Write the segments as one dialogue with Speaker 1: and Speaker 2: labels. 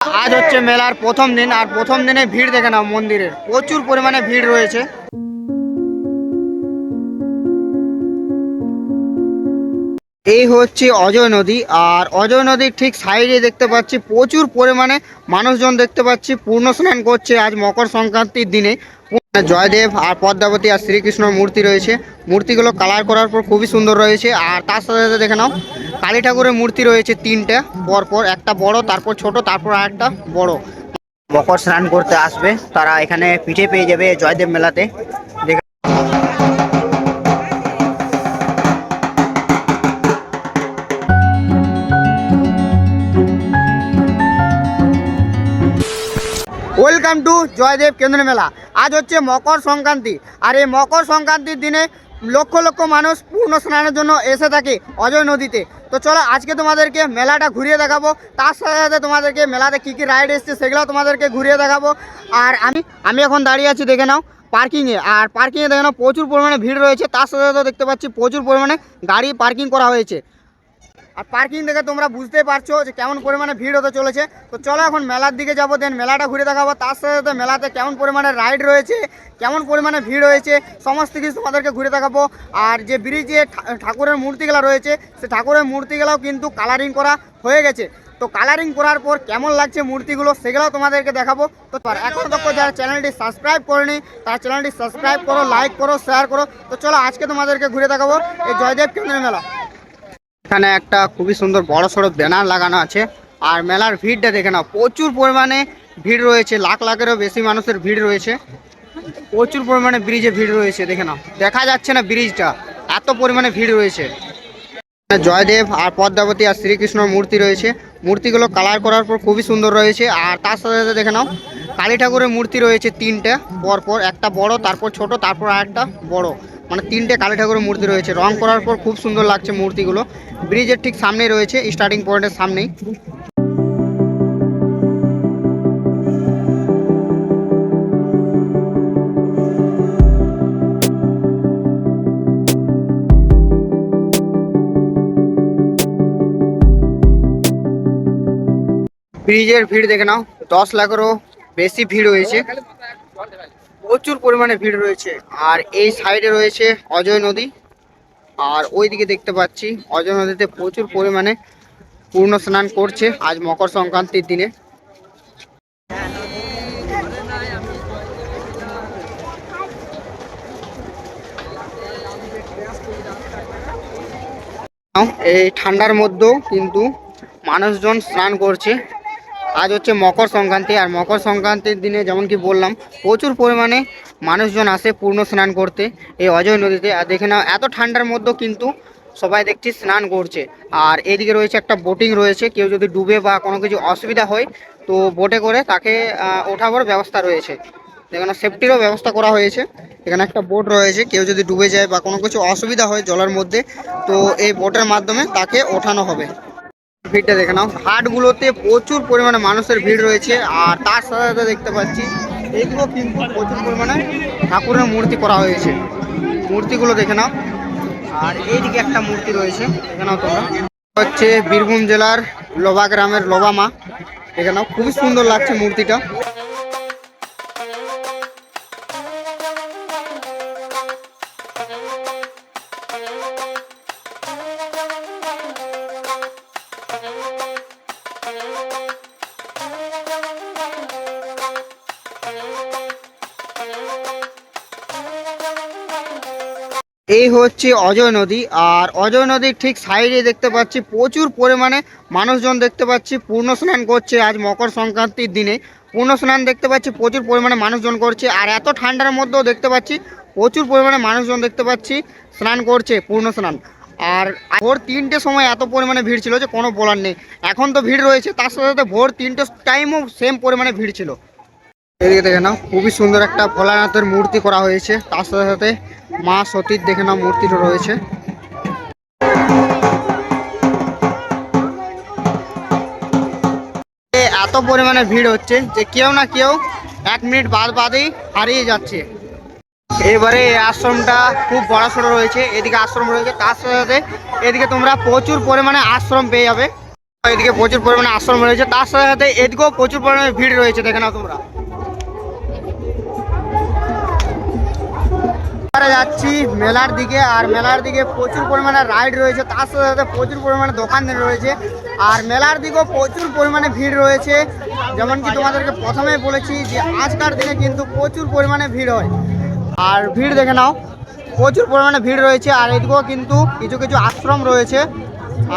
Speaker 1: আজ হচ্ছে মেলার প্রথম দিন, আর প্রথম দিনে ভিড় দেখে নাও মন্দিরের। প্রচুর পরিমাণে ভিড় রয়েছে। এই হচ্ছে অজয় নদী, আর অজয় নদীর ঠিক সাইডে দেখতে পাচ্ছি প্রচুর পরিমাণে মানুষজন দেখতে পাচ্ছি, পূর্ণ স্নান করছে আজ মকর সংক্রান্তির দিনে। জয়দেব আর পদ্মাবতী আর শ্রীকৃষ্ণর মূর্তি রয়েছে। মূর্তিগুলো কালার করার পর খুবই সুন্দর রয়েছে, আর তার সাথে সাথে দেখে নাও কালী ঠাকুরের মূর্তি রয়েছে তিনটে পরপর একটা বড় তারপর ছোট তারপর আরেকটা বড়। মকর স্নান করতে আসবে তারা এখানে পিঠে পেয়ে যাবে জয়দেব মেলাতে। ওয়েলকাম টু জয়দেব কেন্দ্র মেলা। আজ হচ্ছে মকর সংক্রান্তি। আর এই মকর সংক্রান্তির দিনে লক্ষ লক্ষ মানুষ পূর্ণ স্নানের জন্য এসে থাকে অজয় নদীতে। তো চলো আজকে তোমাদেরকে মেলাটা ঘুরিয়ে দেখাবো। তার সাথে সাথে তোমাদেরকে মেলাতে কী কী রাইড এসছে সেগুলো তোমাদেরকে ঘুরিয়ে দেখাবো। আর আমি আমি এখন দাঁড়িয়ে আছি, দেখে নাও পার্কিংয়ে আর পার্কিংয়ে দেখে নাও, প্রচুর পরিমাণে ভিড় রয়েছে। তার সাথে সাথে দেখতে পাচ্ছি প্রচুর পরিমাণে গাড়ি পার্কিং করা হয়েছে। আর পার্কিং দেখে তোমরা বুঝতেই পারছ যে কেমন পরিমাণে ভিড় হতে চলেছে। তো চলো এখন মেলার দিকে যাব দেন মেলাটা ঘুরে দেখাবো। তার সাথে সাথে মেলাতে কেমন পরিমাণে রাইড রয়েছে, কেমন পরিমাণে ভিড় হয়েছে, সমস্ত কিছু তোমাদেরকে ঘুরে দেখাবো। আর যে ব্রিজে ঠাকুরের মূর্তিগুলো রয়েছে, সে ঠাকুরের মূর্তিগুলোও কিন্তু কালারিং করা হয়ে গেছে। তো কালারিং করার পর কেমন লাগছে মূর্তিগুলো, সেগুলোও তোমাদেরকে দেখাবো। তো এখন তক যারা চ্যানেলটি সাবস্ক্রাইব করেনি, তারা চ্যানেলটি সাবস্ক্রাইব করো লাইক করো শেয়ার করো। তো চলো, আজকে তোমাদেরকে ঘুরে দেখাবো এই জয়দেব কেন্দ্রের মেলা। এখানে একটা খুবই সুন্দর বড় সড়ো ব্যানার লাগানো আছে। আর মেলার ভিড়টা দেখে নাও, প্রচুর পরিমাণে ভিড় রয়েছে, লাখ লাখেরও বেশি মানুষের ভিড় রয়েছে। প্রচুর পরিমাণে ব্রিজে ভিড় রয়েছে, দেখে নাও। দেখা যাচ্ছে না ব্রিজটা এত পরিমাণে ভিড় রয়েছে। জয়দেব আর পদ্মাবতী আর শ্রীকৃষ্ণর মূর্তি রয়েছে। মূর্তিগুলো কালার করার পর খুবই সুন্দর রয়েছে। আর তার সাথে সাথে দেখে নাও, কালী ঠাকুরের মূর্তি রয়েছে তিনটে, পরপর একটা বড়, তারপর ছোট, তারপর আরেকটা বড়। মানে তিনটে কালী ঠাকুরের মূর্তি রয়েছে। রং করার পর খুব সুন্দর লাগছে মূর্তিগুলো। ব্রিজের ঠিক সামনেই রয়েছে স্টার্টিং পয়েন্টের সামনেই। ব্রিজের ভিড় দেখে নাও, দশ লাখেরও বেশি ভিড় হয়েছে। প্রচুর পরিমাণে ভিড় রয়েছে। আর এই সাইডে রয়েছে অজয় নদী। আর ওইদিকে দেখতে পাচ্ছি অজয় নদীতে প্রচুর পরিমাণে পূর্ণ স্নান করছে আজ মকর সংক্রান্তির দিনে। এই ঠান্ডার মধ্যেও কিন্তু মানুষজন স্নান করছে। আজ হচ্ছে মকর সংক্রান্তি, আর মকর সংক্রান্তির দিনে যেমন কি বললাম, প্রচুর পরিমাণে মানুষজন আসে পূর্ণ স্নান করতে এই অজয় নদীতে। আর দেখে নাও, এত ঠান্ডার মধ্যেও কিন্তু সবাই দেখছি স্নান করছে। আর এদিকে রয়েছে একটা বোটিং রয়েছে, কেউ যদি ডুবে বা কোনো কিছু অসুবিধা হয়, তো বোটে করে তাকে ওঠাবার ব্যবস্থা রয়েছে। এখানে সেফটিরও ব্যবস্থা করা হয়েছে। এখানে একটা বোট রয়েছে, কেউ যদি ডুবে যায় বা কোনো কিছু অসুবিধা হয় জলের মধ্যে, তো এই বোটের মাধ্যমে তাকে ওঠানো হবে। ভিড়টা দেখে নাও। হাটগুলোতে প্রচুর পরিমাণে মানুষের ভিড় রয়েছে, আর তার সাথে সাথে দেখতে পাচ্ছি, এগুলো কিন্তু প্রচুর পরিমাণে ঠাকুরের মূর্তি করা হয়েছে। মূর্তিগুলো দেখে নাও। আর এইদিকে একটা মূর্তি রয়েছে, দেখে নাও তোমরা। হচ্ছে বীরভূম জেলার লোবা গ্রামের লোবা মা। দেখে নাও, খুবই সুন্দর লাগছে মূর্তিটা। এই হচ্ছে অজয় নদী আর অজয় নদীর ঠিক সাইডে দেখতে পাচ্ছি প্রচুর পরিমাণে মানুষজন দেখতে পাচ্ছি পূর্ণ স্নান করছে আজ মকর সংক্রান্তির দিনে। পূর্ণ স্নান দেখতে পাচ্ছি, প্রচুর পরিমাণে মানুষজন করছে আর এত ঠান্ডার মধ্যেও দেখতে পাচ্ছি প্রচুর পরিমাণে মানুষজন দেখতে পাচ্ছি স্নান করছে পূর্ণ স্নান আর ভোর তিনটে সময় এত পরিমাণে ভিড় ছিল যে কোনো বলার নেই। এখন তো ভিড় রয়েছে, তার সাথে সাথে ভোর তিনটে টাইমও সেম পরিমাণে ভিড় ছিল। এদিকে দেখে নাও, খুবই সুন্দর একটা ভোলানাথের মূর্তি করা হয়েছে। তার সাথে সাথে মা সতীর দেখে নাও মূর্তিটা রয়েছে। এত পরিমাণে ভিড় হচ্ছে যে কেউ না কেউ এক মিনিট বাদ বাদেই হারিয়ে যাচ্ছে। এবারে এই আশ্রমটা খুব বড় সড়ো রয়েছে, এদিকে আশ্রম রয়েছে, তার সাথে সাথে এদিকে তোমরা প্রচুর পরিমাণে আশ্রম পেয়ে যাবে। এদিকে প্রচুর পরিমাণে আশ্রম রয়েছে, তার সাথে সাথে এদিকেও প্রচুর পরিমাণে ভিড় রয়েছে, দেখে নাও তোমরা। যাচ্ছি মেলার দিকে আর মেলার দিকে প্রচুর পরিমাণে রাইড রয়েছে, তার সাথে সাথে প্রচুর পরিমাণে দোকান রয়েছে আর মেলার দিকেও প্রচুর পরিমাণে ভিড় রয়েছে। যেমন কি তোমাদেরকে প্রথমেই বলেছি যে আজকার দিনে কিন্তু প্রচুর পরিমাণে ভিড় হয়। আর ভিড় দেখে নাও, প্রচুর পরিমাণে ভিড় রয়েছে আর এদিকেও কিন্তু কিছু কিছু আশ্রম রয়েছে।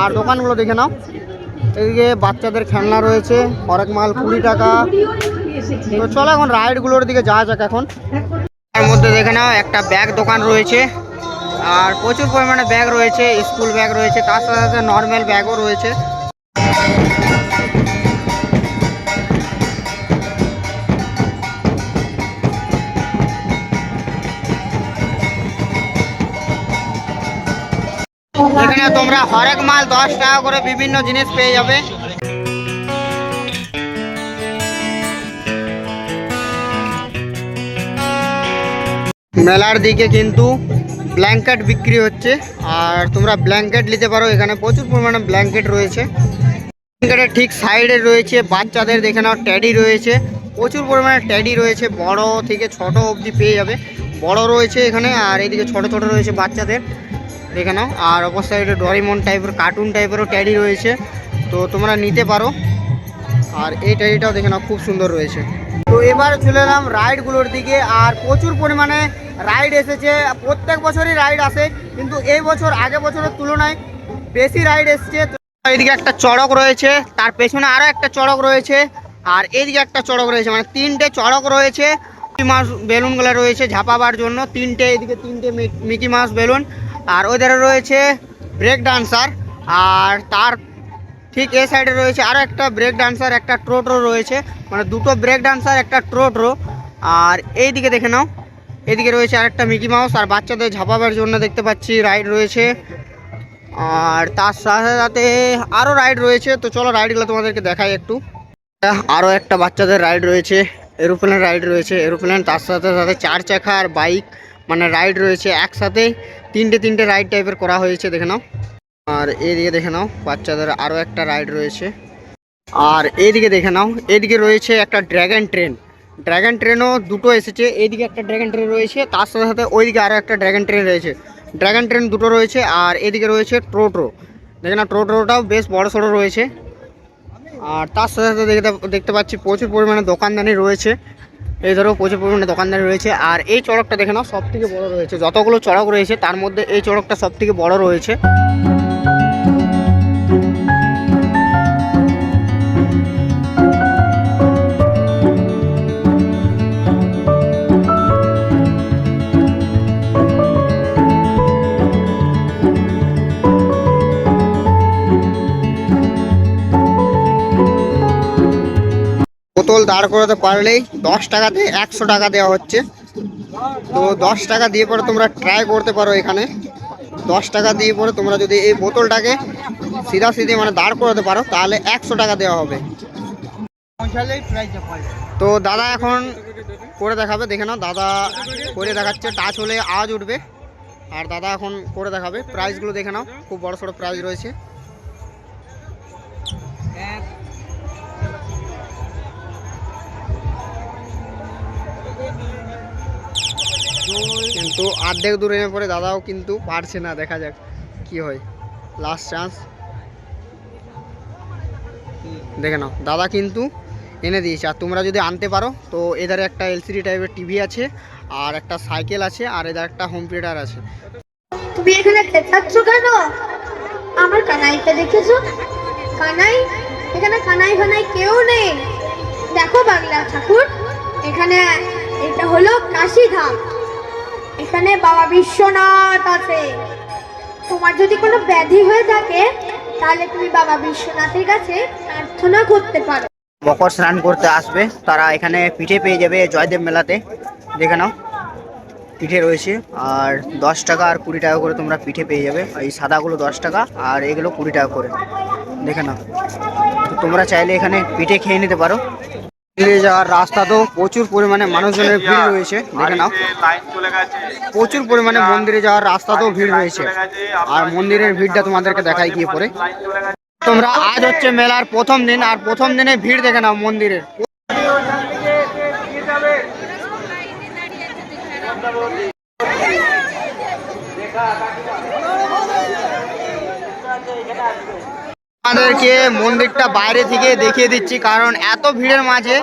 Speaker 1: আর দোকানগুলো দেখে নাও, এদিকে বাচ্চাদের খেলনা রয়েছে, হরেক মাল কুড়ি টাকা। তো চলো এখন রাইডগুলোর দিকে যাওয়া যাক এখন। মধ্যে দেখে নাও, একটা ব্যাগ দোকান রয়েছে। আর প্রচুর পরিমাণে ব্যাগ রয়েছে স্কুল ব্যাগ রয়েছে, তার সাথে সাথে নর্মাল ব্যাগও রয়েছে। এখানে তোমরা হরেক মাল দশ টাকা করে বিভিন্ন জিনিস পেয়ে যাবে। মেলার দিকে কিন্তু ব্ল্যাঙ্কেট বিক্রি হচ্ছে। আর তোমরা ব্ল্যাঙ্কেট নিতে পারো, এখানে প্রচুর পরিমাণে ব্ল্যাঙ্কেট রয়েছে। ব্ল্যাঙ্কেটের ঠিক সাইডে রয়েছে, বাচ্চাদের দেখে নাও, ট্যাডি রয়েছে। প্রচুর পরিমাণে ট্যাডি রয়েছে, বড় থেকে ছোট অবধি পেয়ে যাবে। বড় রয়েছে এখানে, আর এদিকে ছোট ছোট রয়েছে বাচ্চাদের। দেখে নাও, আর অপর সাইডে ডরিমন টাইপের, কার্টুন টাইপেরও ট্যাডি রয়েছে। তো তোমরা নিতে পারো। আর এই ট্যাডিটাও দেখে নাও, খুব সুন্দর রয়েছে। তো এবার চলে এলাম রাইডগুলোর দিকে, আর প্রচুর পরিমাণে রাইড এসেছে। প্রত্যেক বছরই রাইড আসে, কিন্তু এই বছর আগে বছরের তুলনায় বেশি রাইড এসছে। তো এইদিকে একটা চড়ক রয়েছে, তার পেছনে আরও একটা চড়ক রয়েছে, আর এইদিকে একটা চড়ক রয়েছে মানে তিনটে চড়ক রয়েছে। মিকি মাউস বেলুনগুলো রয়েছে ঝাপাবার জন্য, তিনটে এদিকে তিনটে মিকি মাউস বেলুন, আর ওই ধারে রয়েছে ব্রেক ডান্সার, আর তার ঠিক এ সাইডে রয়েছে আরও একটা ব্রেক ডান্সার, একটা ট্রোটো রয়েছে মানে দুটো ব্রেক ডান্সার, একটা ট্রোটো আর এই দিকে দেখে নাও এদিকে রয়েছে আরেকটা মিকি মাউস আর বাচ্চাদের ঝাপাবার জন্য দেখতে পাচ্ছি রাইড রয়েছে। আর তার সাথে সাথে আরও রাইড রয়েছে। তো চলো রাইডগুলো তোমাদেরকে দেখাই একটু। আরও একটা বাচ্চাদের রাইড রয়েছে এরোপ্লেন রাইড রয়েছে, এরোপ্লেন, তার সাথে সাথে চার চাকা আর বাইক মানে রাইড রয়েছে একসাথে। তিনটে তিনটে রাইড টাইপের করা হয়েছে, দেখে নাও। আর এদিকে দেখে নাও, বাচ্চাদের আরও একটা রাইড রয়েছে। আর এদিকে দেখে নাও, এদিকে রয়েছে একটা ড্র্যাগন ট্রেন। ড্র্যাগন ট্রেনও দুটো এসেছে, এইদিকে একটা ড্র্যাগন ট্রেন রয়েছে, তার সাথে সাথে ওইদিকে আরও একটা ড্র্যাগন ট্রেন রয়েছে। ড্র্যাগন ট্রেন দুটো রয়েছে আর এদিকে রয়েছে টোটো দেখে না টোটোটাও বেশ বড় সড়ো রয়েছে। আর তার সাথে সাথে দেখতে দেখতে পাচ্ছি প্রচুর পরিমাণে দোকানদানি রয়েছে। এই ধরো প্রচুর পরিমাণে দোকানদানি রয়েছে। আর এই চড়কটা দেখে নাও সব থেকে বড় রয়েছে। যতগুলো চড়ক রয়েছে, তার মধ্যে এই চড়কটা সব থেকে বড় রয়েছে। বোতল দাঁড় করাতে পারলেই দশ টাকাতে একশো টাকা দেওয়া হচ্ছে। তো দশ টাকা দিয়ে পরে তোমরা ট্রাই করতে পারো এখানে। দশ টাকা দিয়ে পরে তোমরা যদি এই বোতলটাকে সিধা সিধি মানে দাঁড় করাতে পারো, তাহলে একশো টাকা দেওয়া হবে। তো দাদা এখন করে দেখাবে, দেখে নাও, দাদা করে দেখাচ্ছে টাচ হলে আওয়াজ উঠবে। আর দাদা এখন করে দেখাবে প্রাইসগুলো দেখে নাও, খুব বড় সড়ো প্রাইস রয়েছে। কিন্তু অর্ধেক দূর এনে পরে দাদাও কিন্তু পারছে না, দেখা যাক কি হয়। লাস্ট চান্স দেখে নাও, দাদা কিন্তু এনে দিয়েছে। আর তোমরা যদি আনতে পারো, তো এধারে একটা এলসিডি টাইপের টিভি আছে, আর একটা সাইকেল আছে, আর এধারে একটা হোম থিয়েটার আছে।
Speaker 2: তুমি এখানে চেঁচাচ্ছ কেন? আমার কানাইটা দেখেছ? কানাই? এখানে কানাই ফানাই কেউ নেই। দেখো বাংলা ঠাকুর, এখানে এটা হলো কাশীধাম। এখানে বাবা বিশ্বনাথ আছে। তোমার যদি কোনো ব্যাধি হয়ে থাকে, তাহলে তুমি বাবা বিশ্বনাথের কাছে প্রার্থনা করতে পারো।
Speaker 1: মকর স্নান করতে আসবে। তারা এখানে পিঠে পেয়ে যাবে জয়দেব মেলাতে। দেখে নাও, পিঠে রয়েছে। আর দশ টাকা আর কুড়ি টাকা করে তোমরা পিঠে পেয়ে যাবে। এই সাদাগুলো দশ টাকা আর এগুলো কুড়ি টাকা করে। দেখে নাও তোমরা চাইলে এখানে পিঠে খেয়ে নিতে পারো। মন্দিরে যাওয়ার রাস্তা তো প্রচুর পরিমাণে মানুষজনের ভিড় রয়েছে দেখে নাও। প্রচুর পরিমাণে মন্দিরে যাওয়ার রাস্তাতেও ভিড় রয়েছে। আর মন্দিরের ভিড়টা তোমাদেরকে দেখাই গিয়ে পরে। তোমরা আজ হচ্ছে মেলার প্রথম দিন আর প্রথম দিনে ভিড় দেখে নাও মন্দিরের। আমাদেরকে মন্দিরটা বাইরে থেকে দেখিয়ে দিচ্ছি, কারণ এত ভিড়ের মাঝে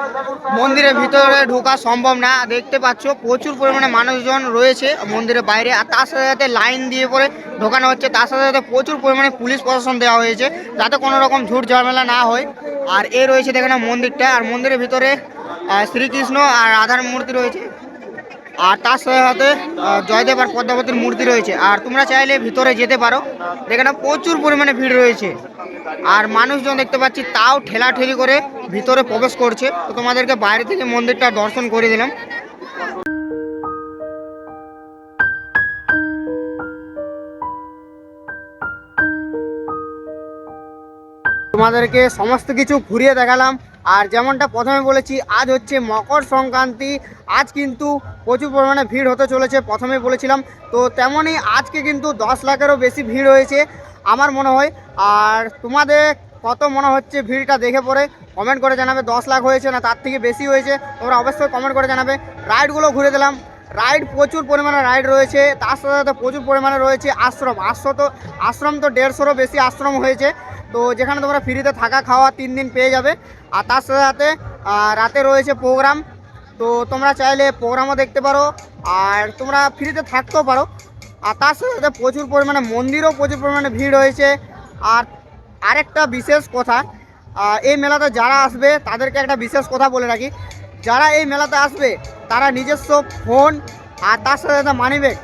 Speaker 1: মন্দিরের ভিতরে ঢোকা সম্ভব না। দেখতে পাচ্ছ, প্রচুর পরিমাণে মানুষজন রয়েছে মন্দিরের বাইরে, আর তার সাথে সাথে লাইন দিয়ে পরে ঢোকানো হচ্ছে। তার সাথে সাথে প্রচুর পরিমাণে পুলিশ প্রশাসন দেওয়া হয়েছে, যাতে কোনো রকম ঝুট ঝামেলা না হয়। আর এ রয়েছে দেখে মন্দিরটা, আর মন্দিরের ভিতরে শ্রীকৃষ্ণ আর রাধার মূর্তি রয়েছে। আর তার সাথে সাথে জয়দেব আর পদ্মাবতীর মূর্তি রয়েছে। আর তোমরা চাইলে ভিতরে যেতে পারো। যেখানে প্রচুর পরিমাণে ভিড় রয়েছে। আর মানুষজন দেখতে পাচ্ছি তাও ঠেলাঠেলি করে ভিতরে প্রবেশ করছে। তো তোমাদেরকে বাইরে থেকে মন্দিরটা দর্শন করে দিলাম। তোমাদেরকে সমস্ত কিছু ঘুরিয়ে দেখালাম। আর যেমনটা প্রথমে বলেছি, আজ হচ্ছে মকর সংক্রান্তি। আজ কিন্তু প্রচুর পরিমাণে ভিড় হতে চলেছে প্রথমে বলেছিলাম। তো তেমনই আজকে কিন্তু দশ লাখেরও বেশি ভিড় হয়েছে। আমার মনে হয়। আর তোমাদের কত মনে হচ্ছে ভিড়টা দেখে পরে কমেন্ট করে জানাবে। দশ লাখ হয়েছে না তার থেকে বেশি হয়েছে, তোমরা অবশ্যই কমেন্ট করে জানাবে। রাইডগুলো ঘুরে দিলাম। রাইড প্রচুর পরিমাণে রাইড রয়েছে, তার সাথে সাথে প্রচুর পরিমাণে রয়েছে আশ্রম। আশ্রম তো আশ্রম তো দেড়শোরও বেশি আশ্রম হয়েছে। তো যেখানে তোমরা ফ্রিতে থাকা খাওয়া তিন দিন পেয়ে যাবে। আর তার সাথে সাথে রাতে রয়েছে প্রোগ্রাম তো তোমরা চাইলে প্রোগ্রামও দেখতে পারো। আর তোমরা ফ্রিতে থাকতেও পারো। আর তার সাথে সাথে প্রচুর পরিমাণে মন্দিরও প্রচুর পরিমাণে ভিড় হয়েছে। আর আরেকটা বিশেষ কথা এই মেলাতে যারা আসবে, তাদেরকে একটা বিশেষ কথা বলে রাখি। যারা এই মেলাতে আসবে, তারা নিজস্ব ফোন আর তার সাথে সাথে মানিব্যাগ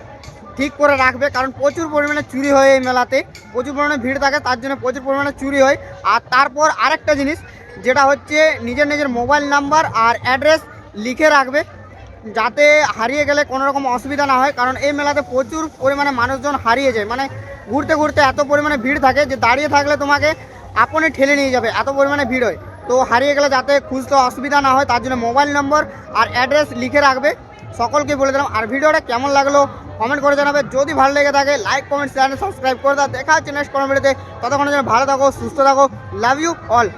Speaker 1: ঠিক করে রাখবে, কারণ প্রচুর পরিমাণে চুরি হয় এই মেলাতে। প্রচুর পরিমাণে ভিড় থাকে, তার জন্য প্রচুর পরিমাণে চুরি হয়। আর তারপর আরেকটা জিনিস, যেটা হচ্ছে নিজের নিজের মোবাইল নাম্বার আর অ্যাড্রেস লিখে রাখবে। যাতে হারিয়ে গেলে কোনো রকম অসুবিধা না হয়, কারণ এই মেলাতে প্রচুর পরিমাণে মানুষজন হারিয়ে যায়। মানে ঘুরতে ঘুরতে এত পরিমাণে ভিড় থাকে যে দাঁড়িয়ে থাকলে তোমাকে আপনি ঠেলে নিয়ে যাবে, এত পরিমাণে ভিড় হয়। তো হারিয়ে গেলে যাতে খুঁজতে অসুবিধা না হয়, তার জন্য মোবাইল নম্বর আর অ্যাড্রেস লিখে রাখবে। সকলকে বলে দিলাম, আর ভিডিওটা কেমন লাগল কমেন্ট করে জানাবে। যদি ভালো লেগে থাকে লাইক কমেন্ট চ্যানেল সাবস্ক্রাইব করে দাও। দেখা হচ্ছে নেক্সট কোনো ভিডিওতে ততক্ষণের জন্য ভালো থাকো, সুস্থ থাকো লাভ ইউ অল